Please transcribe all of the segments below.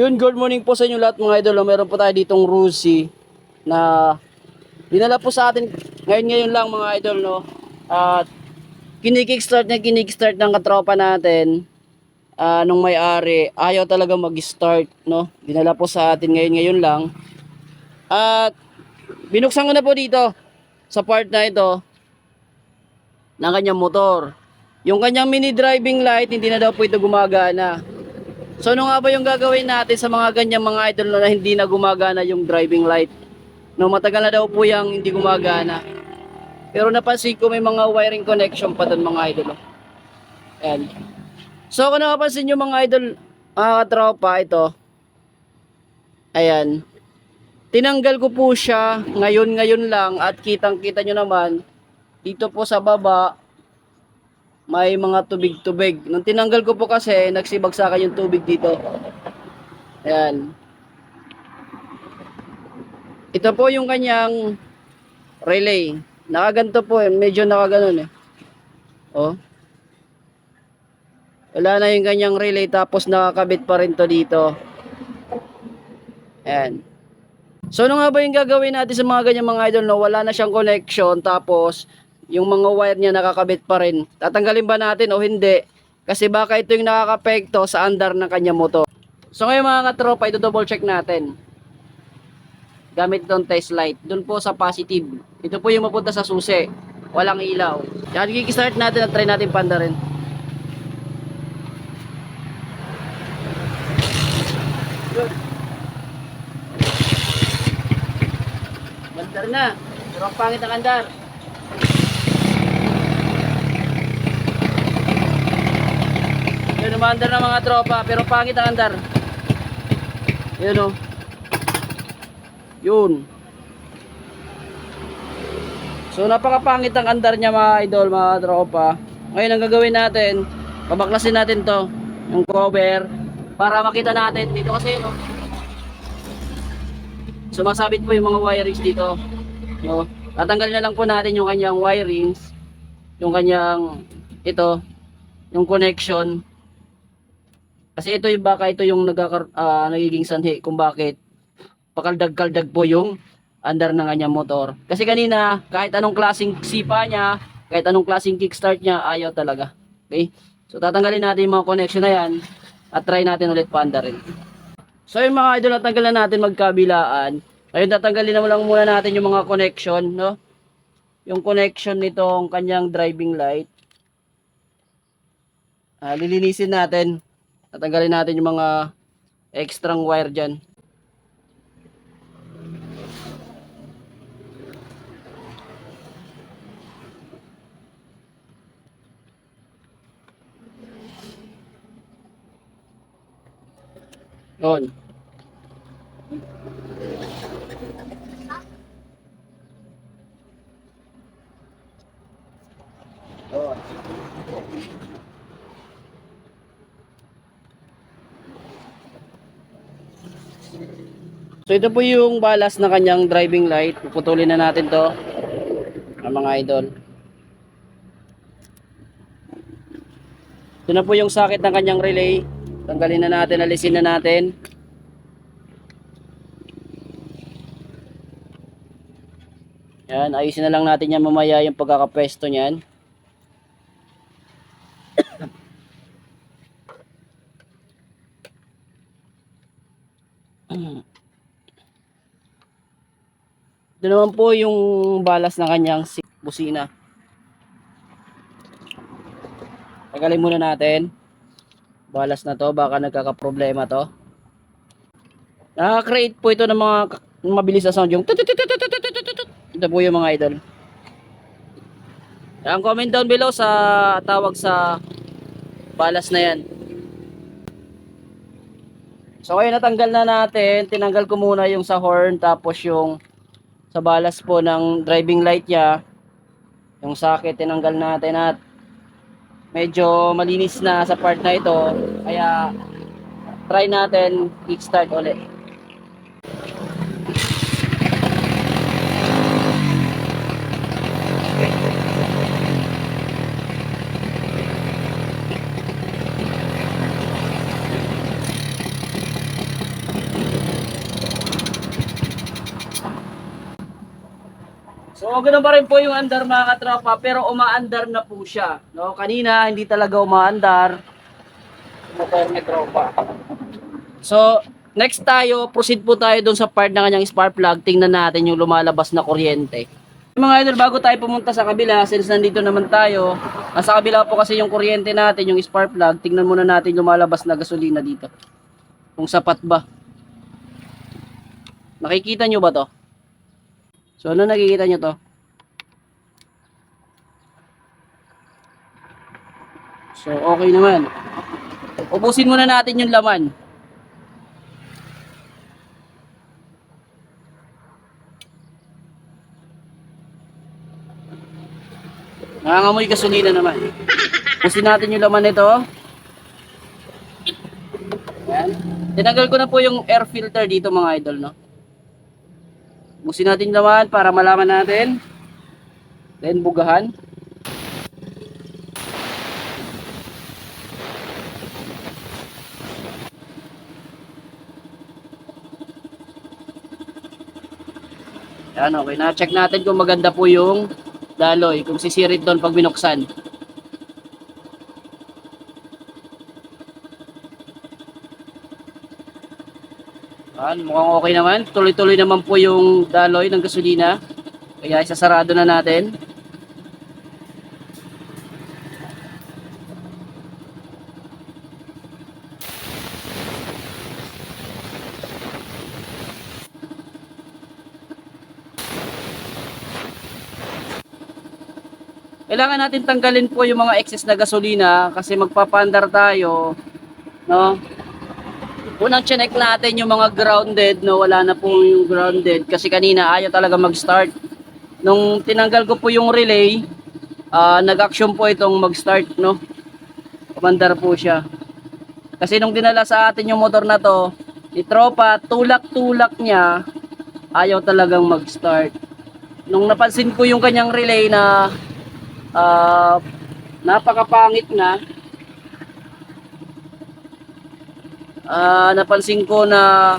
Yun, good morning po sa inyo lahat mga idol. Meron po tayo ditong Rusi na dinala po sa atin ngayon ngayon lang mga idol no. At kinikickstart na kinikickstart ng katropa natin ah, nung may-ari. Ayaw talaga mag-start no. Dinala po sa atin ngayon ngayon lang. At binuksan ko na po dito sa part na ito ng kanyang motor. Yung kanyang mini driving light hindi na daw po ito gumagana. So ano nga ba yung gagawin natin sa mga ganyang mga idol na hindi na gumagana yung driving light? No, matagal na daw po yung hindi gumagana. Pero napansin ko may mga wiring connection pa doon mga idol. oh. Ayan. So kung napapansin nyo mga idol, mga katropa, ito. Ayan. Tinanggal ko po siya ngayon-ngayon lang at kitang-kita nyo naman dito po sa baba may mga tubig-tubig. Nung tinanggal ko po kasi, nagsibagsakan yung tubig dito. Ayan. Ito po yung kanyang relay. Nakaganto po eh. Medyo nakaganon eh. Oh. Wala na yung kanyang relay tapos nakakabit pa rin to dito. Ayan. So ano nga ba yung gagawin natin sa mga ganyan mga idol no? Wala na siyang connection tapos yung mga wire niya nakakabit pa rin. Tatanggalin ba natin o hindi? Kasi baka ito yung nakakapekto sa andar ng kanya motor. So ngayon mga katropa, ito double check natin. Gamit itong test light. Doon po sa positive. Ito po yung mapunta sa susi. Walang ilaw. Yan, kikistart natin at try natin panda rin. Andar na. Pero ang pangit ang andar. Yun, umandar na mga tropa, pero pangit ang andar. Yun o. Yun. So, napakapangit ang andar niya mga idol, mga tropa. Ngayon, ang gagawin natin, pabaklasin natin to, yung cover, para makita natin dito kasi, no, sumasabit po yung mga wirings dito. No? Tatanggalin na lang po natin yung kanyang wirings, yung kanyang, ito, yung connection. Kasi ito yung baka ito yung nagkakar, ah, nagiging sanhi kung bakit pakaldag-kaldag po yung andar ng kanyang motor. Kasi kanina, kahit anong klaseng sipa niya, kahit anong klaseng kickstart niya, ayaw talaga. Okay? So tatanggalin natin yung mga connection na yan at try natin ulit paanda rin. So yung mga idol, natanggal na natin magkabilaan. Ayun, tatanggalin na lang muna natin yung mga connection, no? Yung connection nitong kanyang driving light. Ah, lilinisin natin. Tatanggalin natin yung mga extra wire dyan. Yun. So ito po yung balas na kanyang driving light. Puputulin na natin to. Ang mga idol. Ito na po yung sakit ng kanyang relay. Tanggalin na natin, alisin na natin. Yan, ayusin na lang natin yan mamaya yung pagkakapwesto niyan. Ito naman po yung balas ng kanyang busina. Tagalin muna natin. Balas na to, baka nagkakaproblema to. Nakaka-create po ito ng mga mabilis na sound yung Ito po yung mga idol. Ang comment down below sa tawag sa balas na yan. So ayun natanggal na natin. Tinanggal ko muna yung sa horn tapos yung sa balas po ng driving light niya. Yung socket tinanggal natin at medyo malinis na sa part na ito. Kaya try natin kickstart ulit. So, ganun pa rin po yung andar mga katropa, pero umaandar na po siya. No? Kanina, hindi talaga umaandar. Motor ni tropa. So, next tayo, proceed po tayo dun sa part ng kanyang spark plug. Tingnan natin yung lumalabas na kuryente. Mga idol, bago tayo pumunta sa kabila, since nandito naman tayo, nasa kabila po kasi yung kuryente natin, yung spark plug, tingnan muna natin lumalabas na gasolina dito. Kung sapat ba. Nakikita nyo ba to? So, ano nakikita nyo to? So, okay naman. Ubusin muna natin yung laman. Nangangamoy gasolina naman. Ubusin natin yung laman nito. Ayan. Tinanggal ko na po yung air filter dito mga idol, no? Busin natin naman para malaman natin. Then bugahan. Yan, okay na. Check natin kung maganda po yung daloy. Kung sisirit doon pag binuksan. Yan, mukhang okay naman. Tuloy-tuloy naman po yung daloy ng gasolina. Kaya isasarado na natin. Kailangan natin tanggalin po yung mga excess na gasolina kasi magpapandar tayo, no? Unang chinek natin yung mga grounded, no? Wala na po yung grounded kasi kanina ayaw talaga mag-start. Nung tinanggal ko po yung relay, ah, nag-action po itong mag-start, no? Pumandar po siya. Kasi nung dinala sa atin yung motor na to, ni tropa, tulak-tulak niya, ayaw talagang mag-start. Nung napansin ko yung kanyang relay na ah, napakapangit na, Ah, napansin ko na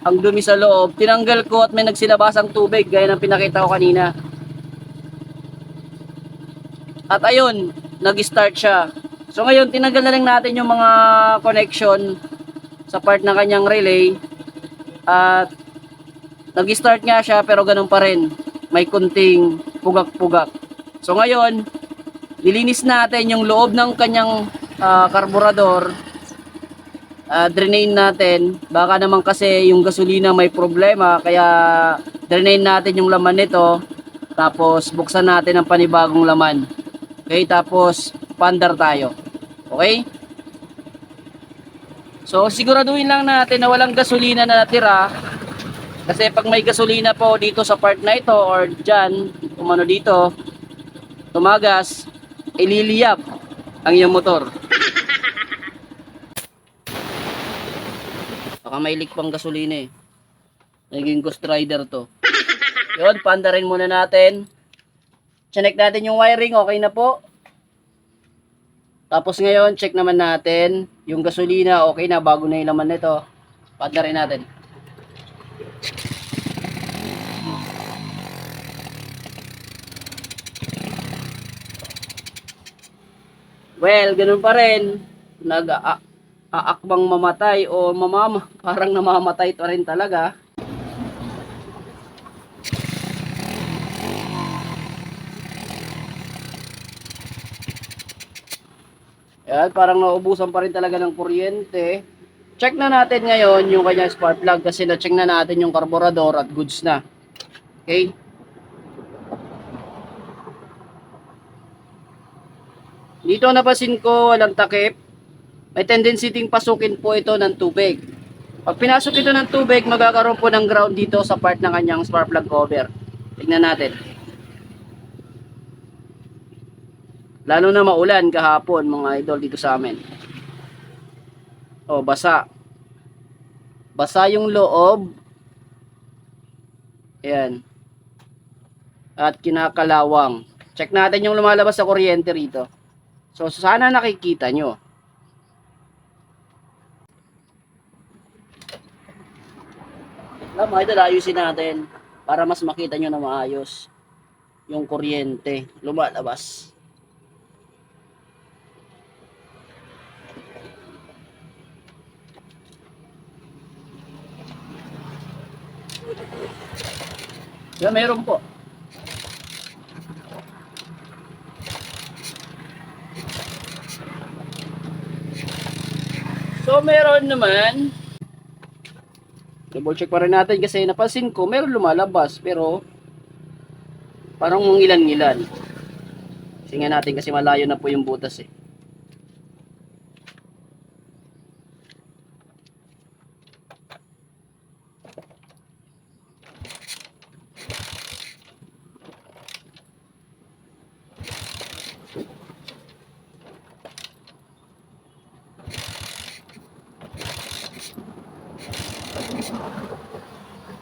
ang dumi sa loob. Tinanggal ko at may nagsilabasang tubig gaya ng pinakita ko kanina. At ayun, nag-start siya. So ngayon, tinanggal na lang natin yung mga connection sa part ng kanyang relay. At nag-start nga siya pero ganun pa rin. May kunting pugak-pugak. So ngayon, nilinis natin yung loob ng kanyang ah, karburador uh, drain natin. Baka naman kasi yung gasolina may problema kaya drain natin yung laman nito. Tapos buksan natin ang panibagong laman. Okay, tapos pandar tayo. Okay? So siguraduhin lang natin na walang gasolina na natira. Kasi pag may gasolina po dito sa part na ito or dyan, umano dito, tumagas, ililiyap ang iyong motor. Baka may leak pang gasolina eh. Naging Ghost Rider to. Yun, pandarin muna natin. Check natin yung wiring, okay na po. Tapos ngayon, check naman natin yung gasolina, okay na, bago na yung laman nito. Pandarin natin. Well, ganun pa rin. Nag a- aakbang mamatay o mamama, parang namamatay pa rin talaga. Yan, parang naubusan pa rin talaga ng kuryente. Check na natin ngayon yung kanyang spark plug kasi na-check na natin yung karburador at goods na. Okay? Dito napasin ko walang takip. May tendency ting pasukin po ito ng tubig. Pag pinasok ito ng tubig, magkakaroon po ng ground dito sa part ng kanyang spark plug cover. Tingnan natin. Lalo na maulan kahapon mga idol dito sa amin. O, basa. Basa yung loob. Ayan. At kinakalawang. Check natin yung lumalabas sa kuryente rito. So, sana nakikita nyo. Alam mo, idol, ayusin natin para mas makita nyo na maayos. yung kuryente lumalabas. Yeah, meron po. So meron naman Double check pa rin natin kasi napansin ko meron lumalabas pero parang ilan-ilan. Tingnan natin kasi malayo na po yung butas eh.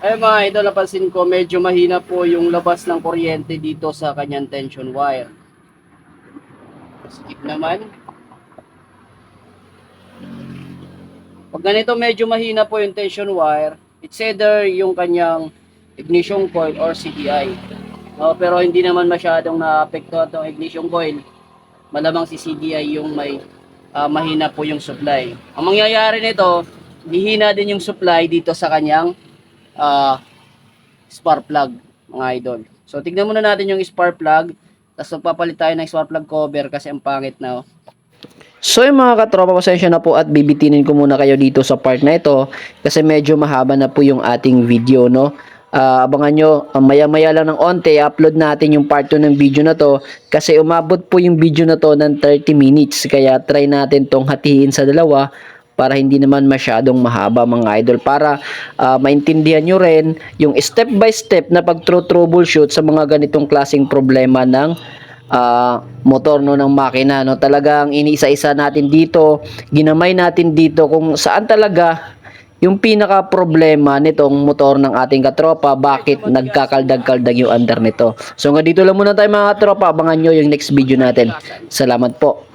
Ay mga idol, napansin ko medyo mahina po yung labas ng kuryente dito sa kanyang tension wire. Skip naman. Pag ganito medyo mahina po yung tension wire, it's either yung kanyang ignition coil or CDI. No, pero hindi naman masyadong naapektuhan itong ignition coil. Malamang si CDI yung may ah, mahina po yung supply. Ang mangyayari nito, hihina din yung supply dito sa kanyang ah spark plug mga idol. So tignan muna natin yung spark plug. Tapos magpapalit tayo ng spark plug cover kasi ang pangit na oh. So yung mga katropa, pasensya na po at bibitinin ko muna kayo dito sa part na ito kasi medyo mahaba na po yung ating video, no? Ah, abangan nyo, ah, maya-maya lang ng onte, upload natin yung part 2 ng video na to kasi umabot po yung video na to ng 30 minutes kaya try natin tong hatiin sa dalawa para hindi naman masyadong mahaba mga idol. Para ah, maintindihan nyo rin yung step by step na pag troubleshoot sa mga ganitong klaseng problema ng ah, motor no ng makina no. Talagang iniisa-isa natin dito ginamay natin dito kung saan talaga yung pinaka problema nitong motor ng ating katropa bakit nagkakaldag-kaldag yung under nito. So nga dito lang muna tayo mga katropa. Abangan nyo yung next video natin. Salamat po